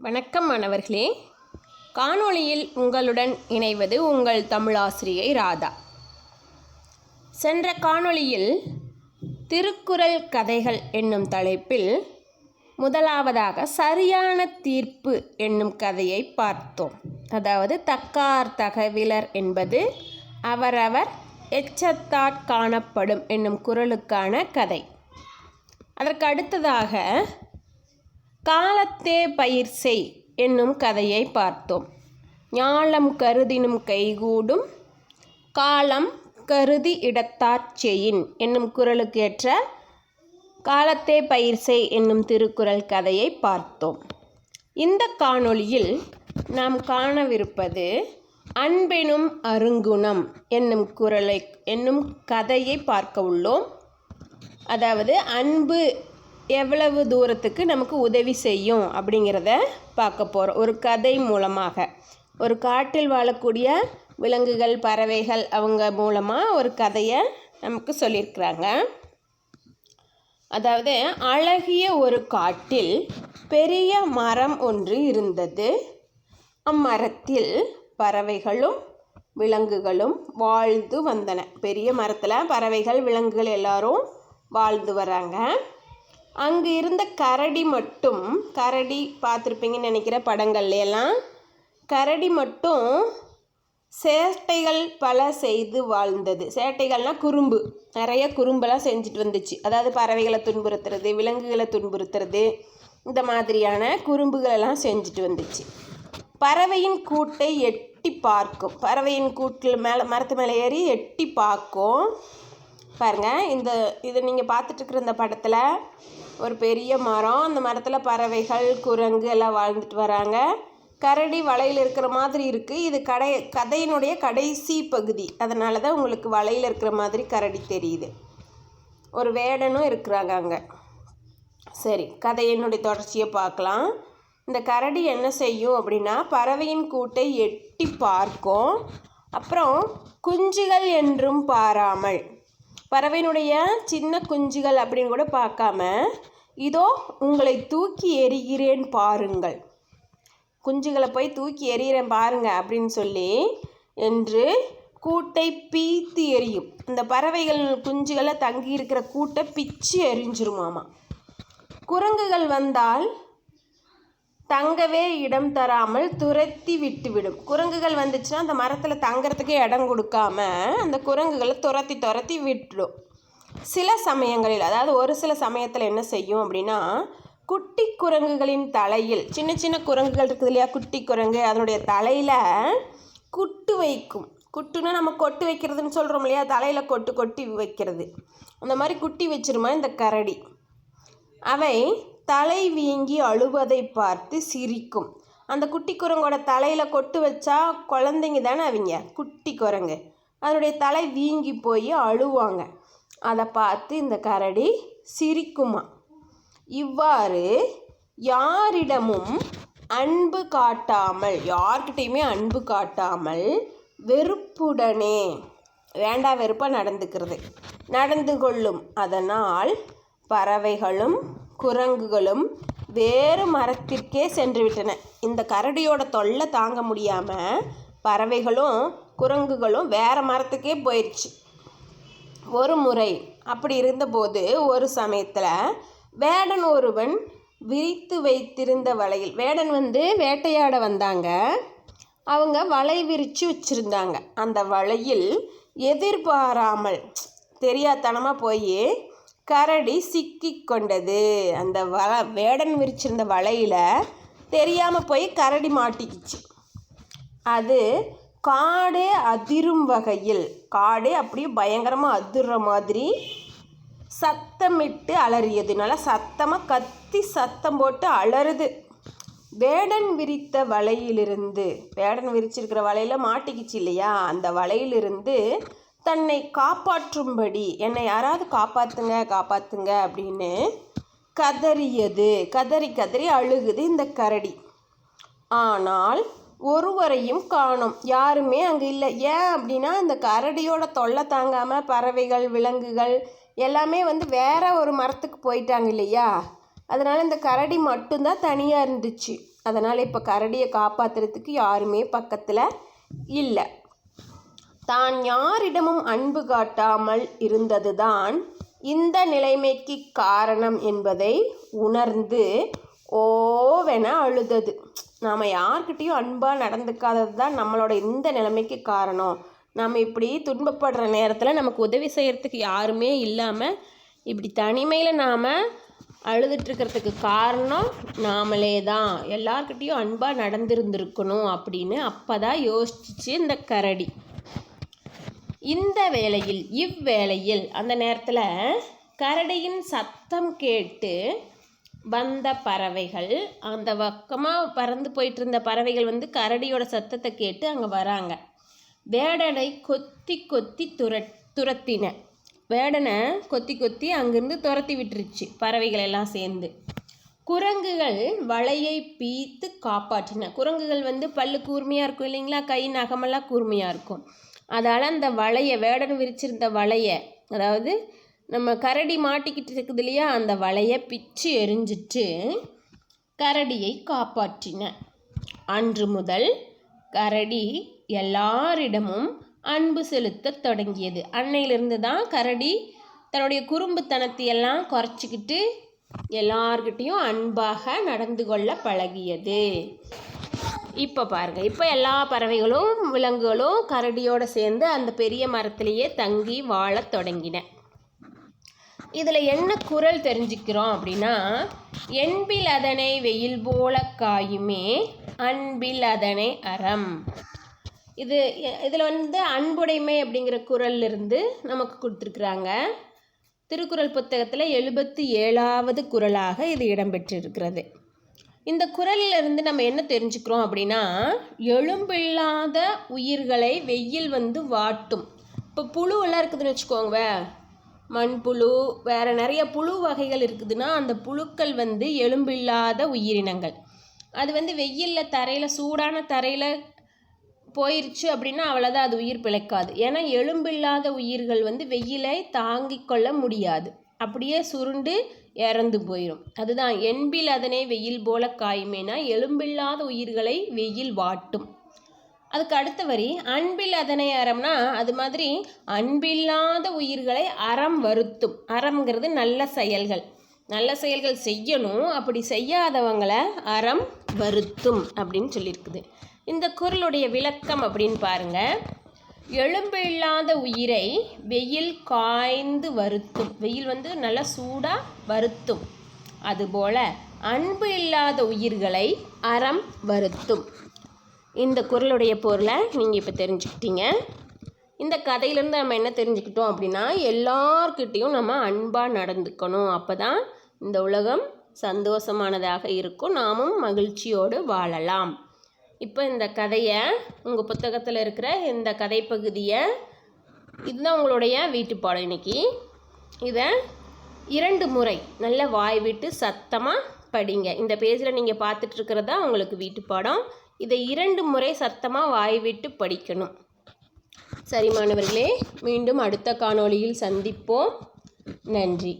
வணக்கம் மாணவர்களே. காணொளியில் உங்களுடன் இணைவது உங்கள் தமிழாசிரியை ராதா. சென்ற காணொளியில் திருக்குறள் கதைகள் என்னும் தலைப்பில் முதலாவதாக சரியான தீர்ப்பு என்னும் கதையை பார்த்தோம். அதாவது தக்கார் தகவிலர் என்பது அவரவர் எச்சத்தாற் காணப்படும் என்னும் குறளுக்கான கதை. அதற்கு அடுத்ததாக காலத்தே பயிர் செய் என்னும் கதையை பார்த்தோம். ஞாலம் கருதினும் கைகூடும் காலம் கருதி இடத்தாற் செயின் என்னும் குரலுக்கு ஏற்ற காலத்தே பயிர் செய் என்னும் திருக்குறள் கதையை பார்த்தோம். இந்த காணொளியில் நாம் காணவிருப்பது அன்பெனும் அருங்குணம் என்னும் குறளை என்னும் கதையை பார்க்க உள்ளோம். அதாவது அன்பு எவ்வளவு தூரத்துக்கு நமக்கு உதவி செய்யும் அப்படிங்கிறத பார்க்க போகிறோம் ஒரு கதை மூலமாக. ஒரு காட்டில் வாழக்கூடிய விலங்குகள் பறவைகள் அவங்க மூலமாக ஒரு கதையை நமக்கு சொல்லியிருக்கிறாங்க. அதாவது அழகிய ஒரு காட்டில் பெரிய மரம் ஒன்று இருந்தது. அம்மரத்தில் பறவைகளும் விலங்குகளும் வாழ்ந்து வந்தன. பெரிய மரத்தில் பறவைகள் விலங்குகள் எல்லாரும் வாழ்ந்து வராங்க. அங்கு இருந்த கரடி மட்டும் கரடி பார்த்துருப்பீங்கன்னு நினைக்கிற படங்கள்ல எல்லாம் கரடி மட்டும் சேட்டைகள் பல செய்து வாழ்ந்தது. சேட்டைகள்னால் குறும்பு. நிறைய குறும்பெல்லாம் செஞ்சுட்டு வந்துச்சு. அதாவது பறவைகளை துன்புறுத்துறது விலங்குகளை துன்புறுத்துறது இந்த மாதிரியான குறும்புகளெல்லாம் செஞ்சுட்டு வந்துச்சு. பறவையின் கூட்டை எட்டி பார்க்கும். பறவையின் கூட்டில் மேலே மரத்து மேலே ஏறி எட்டி பார்க்கும். பாருங்கள் இந்த இதை நீங்கள் பார்த்துட்ருக்குற இந்த படத்தில் ஒரு பெரிய மரம் அந்த மரத்தில் பறவைகள் குரங்கு எல்லாம் வாழ்ந்துட்டு வராங்க. கரடி வலையில் இருக்கிற மாதிரி இருக்குது இது கடை கதையினுடைய கடைசி பகுதி. அதனால தான் உங்களுக்கு வலையில் இருக்கிற மாதிரி கரடி தெரியுது. ஒரு வேடனும் இருக்கிறாங்க அங்கே. சரி கதையினுடைய தொடர்ச்சியை பார்க்கலாம். இந்த கரடி என்ன செய்யும் அப்படின்னா பறவையின் கூட்டை எட்டி பார்க்கும். அப்புறம் குஞ்சுகள் என்றும் பாராமல். பறவையினுடைய சின்ன குஞ்சுகள் அப்படின்னு கூட பார்க்காம இதோ உங்களை தூக்கி எறிகிறேன் பாருங்கள். குஞ்சுகளை போய் தூக்கி எறிகிறேன் பாருங்க அப்படின்னு சொல்லி என்று கூட்டை பீத்து எரியும் இந்த பறவைகள் குஞ்சுகளை தங்கி இருக்கிற கூட்டை பிச்சு எரிஞ்சிருமாமா குரங்குகள் வந்தால் தங்கவே இடம் தராமல் துரத்தி விட்டுவிடும். குரங்குகள் வந்துச்சுன்னா அந்த மரத்தில் தங்கறதுக்கு இடம் கொடுக்காம அந்த குரங்குகளை துரத்தி துரத்தி விட்டுடும் சில சமயங்களில் அதாவது ஒரு சில சமயத்தில் என்ன செய்யும் அப்படின்னா குட்டி குரங்குகளின் தலையில் சின்ன சின்ன குரங்குகள் இருக்குது இல்லையா குட்டி குரங்கு அதனுடைய தலையில் குட்டு வைக்கும். குட்டுனா நம்ம கொட்டு வைக்கிறதுன்னு சொல்கிறோம் இல்லையா தலையில் கொட்டு கொட்டி வைக்கிறது. அந்த மாதிரி குட்டி வச்சிருமா இந்த கரடி? அவை தலை வீங்கி அழுவதை பார்த்து சிரிக்கும். அந்த குட்டி குரங்கோட தலையில் கொட்டு வச்சா குழந்தைங்க தானே அவங்க? குட்டி குரங்கு. அதனுடைய தலை வீங்கி போய் அழுவாங்க. அதை பார்த்து இந்த கரடி சிரிக்குமா. இவ்வாறு யாரிடமும் அன்பு காட்டாமல் யார்கிட்டையுமே அன்பு காட்டாமல் வெறுப்புடனே வேண்டா வெறுப்பாக நடந்துக்கிறது. நடந்து கொள்ளும் அதனால் பறவைகளும் குரங்குகளும் வேறு மரத்திற்கே சென்று விட்டன இந்த கரடியோட தொல்லை தாங்க முடியாமல் பறவைகளும் குரங்குகளும் வேறு மரத்துக்கே போயிடுச்சு ஒரு முறை அப்படி இருந்தபோது ஒரு சமயத்தில் வேடன் ஒருவன் விரித்து வைத்திருந்த வலையில் வேடன் வந்து வேட்டையாட வந்தாங்க. அவங்க வலை விரித்து வச்சுருந்தாங்க. அந்த வலையில் எதிர்பாராமல் தெரியாதனமாக போய் கரடி சிக்கி கொண்டது. அந்த வல வேடன் விரிச்சிருந்த வலையில் தெரியாமல் போய் கரடி மாட்டிக்கிச்சு. அது காடே அதிரும் வகையில் காடே அப்படியே பயங்கரமாக அதிர்ற மாதிரி சத்தமிட்டு அலறியது. நல்லா சத்தமாக கத்தி சத்தம் போட்டு அலறுது. வேடன் விரித்த வலையிலிருந்து வேடன் விரிச்சிருக்கிற வலையில் மாட்டிக்கிச்சு இல்லையா? அந்த வலையிலிருந்து தன்னை காப்பாற்றும்படி என்னை யாராவது காப்பாற்றுங்க காப்பாற்றுங்க அப்படின்னு கதறியது. கதறி கதறி அழுகுது இந்த கரடி. ஆனால் ஒருவரையும் காணும். யாருமே அங்கே இல்லை. ஏன் அப்படின்னா இந்த கரடியோட தொல்லை தாங்காமல் பறவைகள் விலங்குகள் எல்லாமே வந்து வேற ஒரு மரத்துக்கு போயிட்டாங்க இல்லையா? அதனால் இந்த கரடி மட்டும்தான் தனியாக இருந்துச்சு. அதனால் இப்போ கரடியை காப்பாற்றுறதுக்கு யாருமே பக்கத்தில் இல்லை. தான் யாரிடமும் அன்பு காட்டாமல் இருந்ததுதான் இந்த நிலைமைக்கு காரணம் என்பதை உணர்ந்து ஓவென அழுதது. நாம் யார்கிட்டேயும் அன்பாக நடந்துக்காதது தான் நம்மளோட இந்த நிலைமைக்கு காரணம். நம்ம இப்படி துன்பப்படுற நேரத்தில் நமக்கு உதவி செய்கிறதுக்கு யாருமே இல்லாமல் இப்படி தனிமையில் நாம் அழுதுட்டுருக்கிறதுக்கு காரணம் நாமளே தான் எல்லார்கிட்டேயும் அன்பாக நடந்திருந்திருக்கணும் அப்படின்னு அப்போ தான் யோசிச்சு இந்த கரடி. இந்த வேளையில் இவ்வேளையில் அந்த நேரத்தில் கரடியின் சத்தம் கேட்டு வந்த பறவைகள் அந்த பக்கமாக பறந்து போயிட்டு இருந்த பறவைகள் வந்து கரடியோட சத்தத்தை கேட்டு அங்கே வராங்க. வேடனை கொத்தி கொத்தி துர துரத்தின. வேடனை கொத்தி கொத்தி அங்கேருந்து துரத்தி விட்டுருச்சு பறவைகள் எல்லாம் சேர்ந்து. குரங்குகள் வலையை பீத்து காப்பாற்றின. குரங்குகள் வந்து பல்லு கூர்மையாக இருக்கும் இல்லைங்களா? கை நகமெல்லாம் கூர்மையாக இருக்கும். அதால் அந்த வலையை வேடன் விரிச்சிருந்த வலையை அதாவது நம்ம கரடி மாட்டிக்கிட்டு இருக்குது இல்லையா அந்த வலையை பிச்சு எரிஞ்சிட்டு கரடியை காப்பாற்றின. அன்று முதல் கரடி எல்லாரிடமும் அன்பு செலுத்த தொடங்கியது. அன்னையிலிருந்து தான் கரடி தன்னுடைய குறும்புத்தனத்தையெல்லாம் குறைச்சிக்கிட்டு எல்லார்கிட்டேயும் அன்பாக நடந்து கொள்ள பழகியது. இப்போ பாருங்கள் இப்போ எல்லா பறவைகளும் விலங்குகளும் கரடியோடு சேர்ந்து அந்த பெரிய மரத்திலேயே தங்கி வாழத் தொடங்கின. இதில் என்ன குரல் தெரிஞ்சுக்கிறோம் அப்படின்னா என்பில் அதனை வெயில் போல காயுமே அன்பில் அதனை அறம். இது இதில் வந்து அன்புடைமை அப்படிங்கிற குரல்ல இருந்து நமக்கு கொடுத்துருக்குறாங்க. திருக்குறள் புத்தகத்தில் எழுபத்தி ஏழாவது குரலாக இது இடம்பெற்றிருக்கிறது இந்த குரலிலிருந்து நம்ம என்ன தெரிஞ்சுக்கிறோம் அப்படின்னா எழும்பில்லாத உயிர்களை வெயில் வந்து வாட்டும். இப்போ புழுவெல்லாம் இருக்குதுன்னு வச்சுக்கோங்க. மண்புழு வேறு நிறைய புழு வகைகள் இருக்குதுன்னா அந்த புழுக்கள் வந்து எலும்பில்லாத உயிரினங்கள். அது வந்து வெயிலில் தரையில் சூடான தரையில் போயிருச்சு அப்படின்னா அவ்வளோதான் அது உயிர் பிழைக்காது. ஏன்னா எலும்பில்லாத உயிர்கள் வந்து வெயிலை தாங்கிக் கொள்ள முடியாது. அப்படியே சுருண்டு இறந்து போயிடும் அதுதான் என்பில் அதனை வெயில் போல காயுமேனா எலும்பில்லாத உயிர்களை வெயில் வாட்டும். அதுக்கு அடுத்த வரி அன்பில் அதனை அறம்னா அது மாதிரி அன்பில்லாத உயிர்களை அறம் வருத்தும். அறம்ங்கிறது நல்ல செயல்கள். நல்ல செயல்கள் செய்யணும் அப்படி செய்யாதவங்களை அறம் வருத்தும் அப்படின்னு சொல்லியிருக்குது. இந்த குரலுடைய விளக்கம் அப்படின்னு பாருங்கள் எலும்பு இல்லாத உயிரை வெயில் காய்ந்து வருத்தும். வெயில் வந்து நல்லா சூடாக வருத்தும். அதுபோல அன்பு இல்லாத உயிர்களை அறம் வருத்தும். இந்த குரலுடைய பொருளை நீங்கள் இப்போ தெரிஞ்சுக்கிட்டீங்க. இந்த கதையிலேருந்து நம்ம என்ன தெரிஞ்சுக்கிட்டோம் அப்படின்னா எல்லார்கிட்டேயும் நம்ம அன்பாக நடந்துக்கணும். அப்போ தான் இந்த உலகம் சந்தோஷமானதாக இருக்கும். நாமும் மகிழ்ச்சியோடு வாழலாம். இப்போ இந்த கதையை உங்கள் புத்தகத்தில் இருக்கிற இந்த கதை பகுதியை இதுதான் உங்களுடைய வீட்டுப்பாடம் இன்னைக்கு. இதை இரண்டு முறை நல்ல வாய் விட்டு சத்தமாக படிங்க. இந்த பேஜில் நீங்கள் பார்த்துட்ருக்கிறதா உங்களுக்கு வீட்டுப்பாடம் இதை இரண்டு முறை சத்தமாக வாய் விட்டு படிக்கணும். சரி மாணவர்களே மீண்டும் அடுத்த காணொளியில் சந்திப்போம். நன்றி.